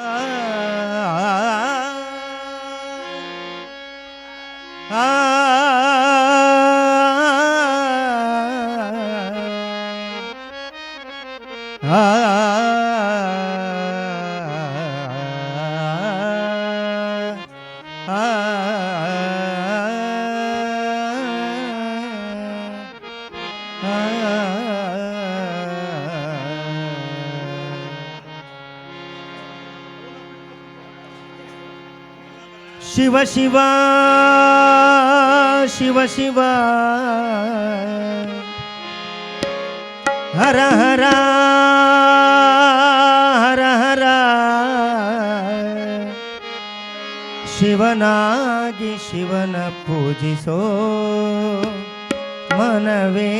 ah Shiva Shiva Shiva Shiva ಹರ ಹರ ಹರ ಹರ ಶಿವನಾಗಿ ಶಿವನ ಪೂಜಿಸೋ ಮನವೇ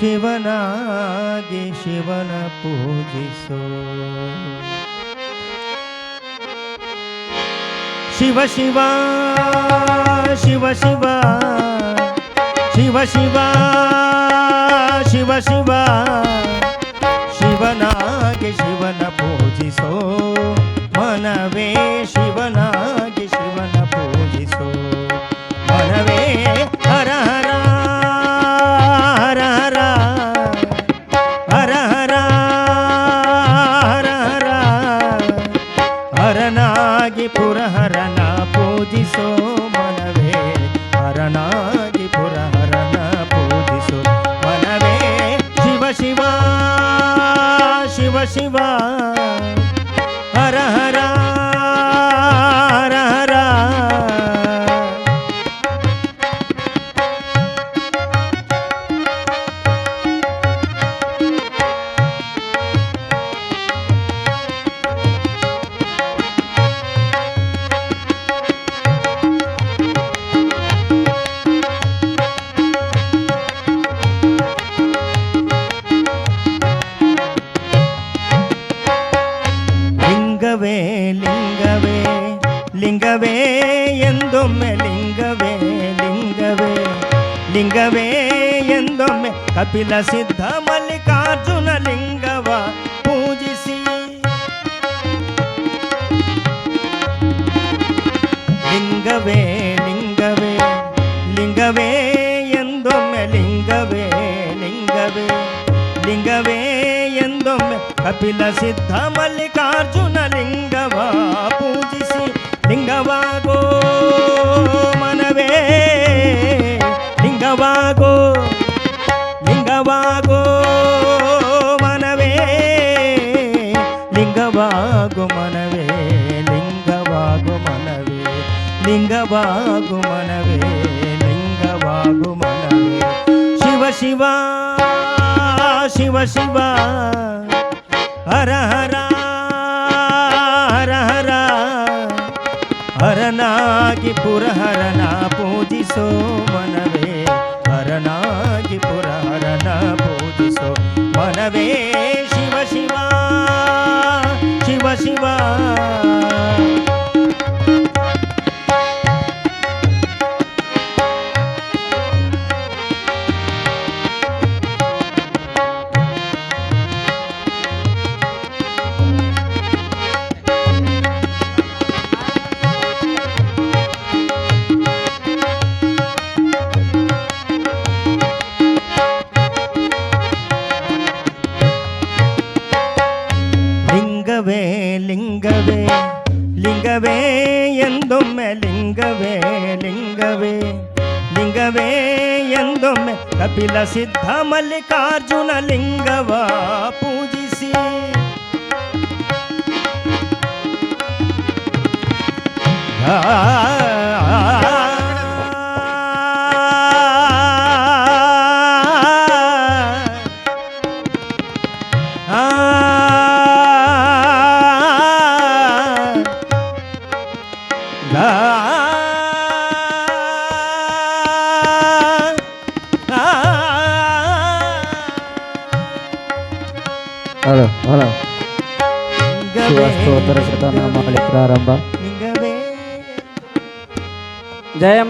ಶಿವನಾಗಿ ಶಿವನ ಪೂಜಿಸೋ ಶಿವ ಶಿವ ಶಿವ ಶಿವ ಶಿವ ಶಿವ ಶಿವ ಹರನಾಗಿ ಪುರಹರನ ಪೂಜಿಸೋ ಮನವೇ ಹರನಾಗಿ ಪುರಹರನ ಪೂಜಿಸೋ ಮನವೇ ಶಿವ ಶಿವ ಶಿವ ಶಿವ ಲಿಂಗವೇ ಲಿಂಗವೇ ಲಿಂಗವೇ ಎಂದೊಮ್ಮೆ ಲಿಂಗವೇ ಲಿಂಗವೇ ಲಿಂಗವೇ ಎಂದೊಮ್ಮೆ ಕಪಿಲ ಸಿದ್ಧ ಮಲ್ಲಿಕಾರ್ಜುನ ಲಿಂಗವ ಪೂಜಿಸಿ ಲಿಂಗವೇ ಲಿಂಗವೇ ಲಿಂಗವೇ ಎಂದೊಮ್ಮೆ ಲಿಂಗವೇ ಲಿಂಗವೇ ಲಿಂಗವೇ ಎಂದೊಮ್ಮೆ ಕಪಿಲ ಸಿದ್ಧ ಮಲ್ಲಿಕಾರ್ಜುನ ಲಿಂಗವ ಪೂಜಿಸಿ ಲಿಂಗವಾಗೋ ಮನವೇ ಲಿಂಗವಾಗೋ ಲಿಂಗವಾಗೋ ಮನವೇ ಲಿಂಗವಾಗು ಮನವೇ ಲಿಂಗವಾಗು ಮನವೇ ಲಿಂಗವಾಗು ಮನವೇ ಲಿಂಗವಾಗು ಮನವೇ ಶಿವ ಶಿವ ಶಿವ ಶಿವ. ಹರ ಹರ ಹರ ಹರ. ಹರನಾಗಿ ಪುರಹರನ ಪೂಜಿಸೋ ಮನವೇ. ಹರನಾಗಿ ಪುರಹರನ ಪೂಜಿಸೋ ಮನವೇ ಶಿವ லிங்கவே லிங்கவே எந்தொம்மே லிங்கவே லிங்கவே లింగవే ఎందొమ్మె కపిల సిద్ధ Mallikarjuna లింగవా పూజి Halo, halo. Suasana terus kita nama Jaya.